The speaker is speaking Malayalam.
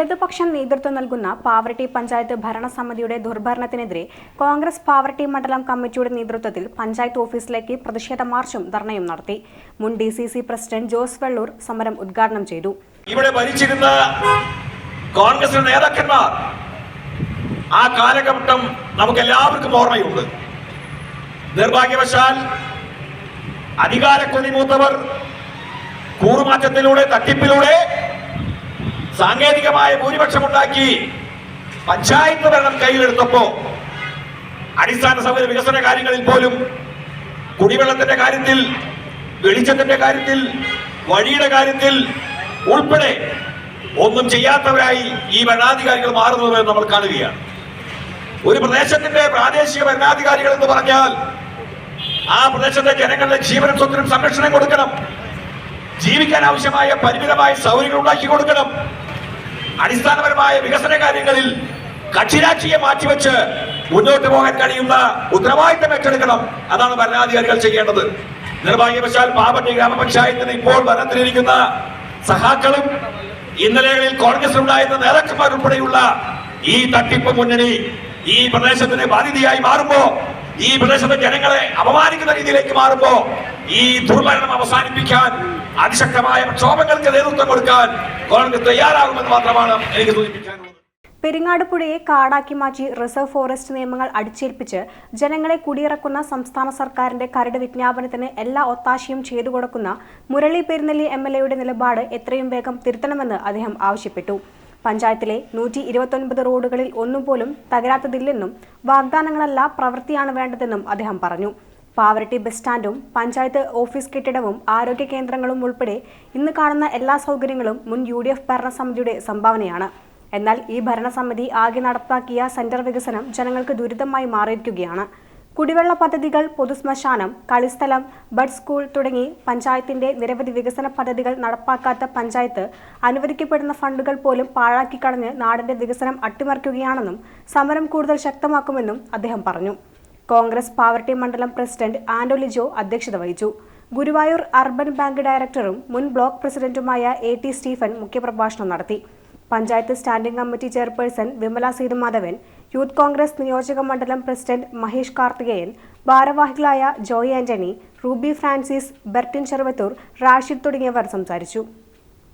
ഇടതുപക്ഷം നേതൃത്വം നൽകുന്ന പാവർട്ടി പഞ്ചായത്ത് ഭരണസമിതിയുടെ ദുർഭരണത്തിനെതിരെ കോൺഗ്രസ് പാവർട്ടി മണ്ഡലം കമ്മിറ്റിയുടെ നേതൃത്വത്തിൽ പഞ്ചായത്ത് ഓഫീസിലേക്ക് പ്രതിഷേധ മാർച്ചും ധർണയും നടത്തി. മുൻ D C C president Jose Vellur സമരം ഉദ്ഘാടനം ചെയ്തു. ഇവിടെ ഭരിച്ചിരുന്ന കോൺഗ്രസ് നേതാക്കന്മാർ ആ കാലഘട്ടം നമുക്ക് എല്ലാവർക്കും ഓർമ്മയുണ്ട്. നിർഭാഗ്യവശാൽ അധികാരക്കൊതി മൂത്തവർ കൂറുമാറ്റത്തിലൂടെ തട്ടിപ്പിലൂടെ സാങ്കേതികമായ ഭൂരിപക്ഷമുണ്ടാക്കി പഞ്ചായത്ത് ഭരണം കയ്യിലെടുത്തപ്പോ അടിസ്ഥാന സൗകര്യ വികസന കാര്യങ്ങളിൽ പോലും കുടിവെള്ളത്തിന്റെ കാര്യത്തിൽ വെളിച്ചത്തിന്റെ കാര്യത്തിൽ വഴിയുടെ കാര്യത്തിൽ ഉൾപ്പെടെ ഒന്നും ചെയ്യാത്തവരായി ഈ ഭരണാധികാരികൾ മാറുന്നത് നമ്മൾ കാണുകയാണ്. ഒരു പ്രദേശത്തിന്റെ പ്രാദേശിക ഭരണാധികാരികൾ എന്ന് പറഞ്ഞാൽ ആ പ്രദേശത്തെ ജനങ്ങളുടെ ജീവനും സ്വത്തിനും സംരക്ഷണം കൊടുക്കണം. ജീവിക്കാൻ ആവശ്യമായ പരിമിതമായ സൗകര്യങ്ങൾ ഉണ്ടാക്കി കൊടുക്കണം. അടിസ്ഥാനപരമായ വികസന കാര്യങ്ങളിൽ കക്ഷിരാക്ഷിയെ മാറ്റിവെച്ച് മുന്നോട്ട് പോകാൻ കഴിയുന്ന ഉത്തരവാദിത്തം ഏറ്റെടുക്കണം അതാണ് ഭരണാധികാരികൾ ചെയ്യേണ്ടത്. നിർഭാഗ്യവശാൽ പാവട്ടി ഗ്രാമപഞ്ചായത്തിന് ഇപ്പോൾ ഭരണത്തിലിരിക്കുന്ന സഹാക്കളും ഇന്നലെകളിൽ കോൺഗ്രസിലുണ്ടായിരുന്ന നേതാക്കന്മാർ ഉൾപ്പെടെയുള്ള ഈ തട്ടിപ്പ് മുന്നണി ഈ പ്രദേശത്തിന് ബാധ്യതയായി മാറുമ്പോ ഈ പ്രദേശത്തെ ജനങ്ങളെ അപമാനിക്കുന്ന രീതിയിലേക്ക് മാറുമ്പോ ഈ ദുർഭരണം അവസാനിപ്പിക്കാൻ അതിശക്തമായ പ്രക്ഷോഭങ്ങൾക്ക് നേതൃത്വം കൊടുക്കാൻ കോൺഗ്രസ് തയ്യാറാകുമെന്ന് മാത്രമാണ് എനിക്ക് സൂചിപ്പിക്കാനുള്ളത് പെരിങ്ങാട് പുഴയെ കാടാക്കി മാറ്റി റിസർവ് ഫോറസ്റ്റ് നിയമങ്ങൾ അടിച്ചേൽപ്പിച്ച് ജനങ്ങളെ കുടിയിറക്കുന്ന സംസ്ഥാന സർക്കാരിന്റെ കരട് വിജ്ഞാപനത്തിന് എല്ലാ ഒത്താശയും ചെയ്തു കൊടുക്കുന്ന മുരളി പെരുന്നെല്ലി എം നിലപാട് എത്രയും വേഗം തിരുത്തണമെന്ന് അദ്ദേഹം ആവശ്യപ്പെട്ടു. പഞ്ചായത്തിലെ നൂറ്റി ഇരുപത്തൊൻപത് റോഡുകളിൽ ഒന്നുപോലും തകരാത്തതില്ലെന്നും വാഗ്ദാനങ്ങളല്ല പ്രവൃത്തിയാണ് വേണ്ടതെന്നും അദ്ദേഹം പറഞ്ഞു. പാവറട്ടി ബസ് സ്റ്റാൻഡും പഞ്ചായത്ത് ഓഫീസ് കെട്ടിടവും ആരോഗ്യ കേന്ദ്രങ്ങളും ഉൾപ്പെടെ ഇന്ന് കാണുന്ന എല്ലാ സൗകര്യങ്ങളും മുൻ യു ഡി എഫ് ഭരണസമിതിയുടെ സംഭാവനയാണ്. എന്നാൽ ഈ ഭരണസമിതി ആകെ നടപ്പാക്കിയ സെന്റർ വികസനം ജനങ്ങൾക്ക് ദുരിതമായി മാറിയിരിക്കുകയാണ്. കുടിവെള്ള പദ്ധതികൾ പൊതുശ്മശാനം കളിസ്ഥലം ബഡ് സ്കൂൾ തുടങ്ങി പഞ്ചായത്തിന്റെ നിരവധി വികസന പദ്ധതികൾ നടപ്പാക്കാത്ത പഞ്ചായത്ത് അനുവദിക്കപ്പെടുന്ന ഫണ്ടുകൾ പോലും പാഴാക്കി കളഞ്ഞ് നാടിന്റെ വികസനം അട്ടിമറിക്കുകയാണെന്നും സമരം കൂടുതൽ ശക്തമാക്കുമെന്നും അദ്ദേഹം പറഞ്ഞു. കോൺഗ്രസ് പാവർട്ടി മണ്ഡലം പ്രസിഡന്റ് ലിജോ അധ്യക്ഷത വഹിച്ചു. ഗുരുവായൂർ അർബൻ ബാങ്ക് ഡയറക്ടറും മുൻ ബ്ലോക്ക് പ്രസിഡന്റുമായ എ ടി സ്റ്റീഫൻ മുഖ്യപ്രഭാഷണം നടത്തി. Panchayat standing committee chairperson Vimala Seethumadhavan youth Congress നിയോജക മണ്ഡലം പ്രസിഡന്റ് മഹേഷ് കാർത്തികേയൻ ഭാരവാഹികളായ Joy Antony Ruby Francis Bertin Cheruvathur Rashid തുടങ്ങിയവർ സംസാരിച്ചു.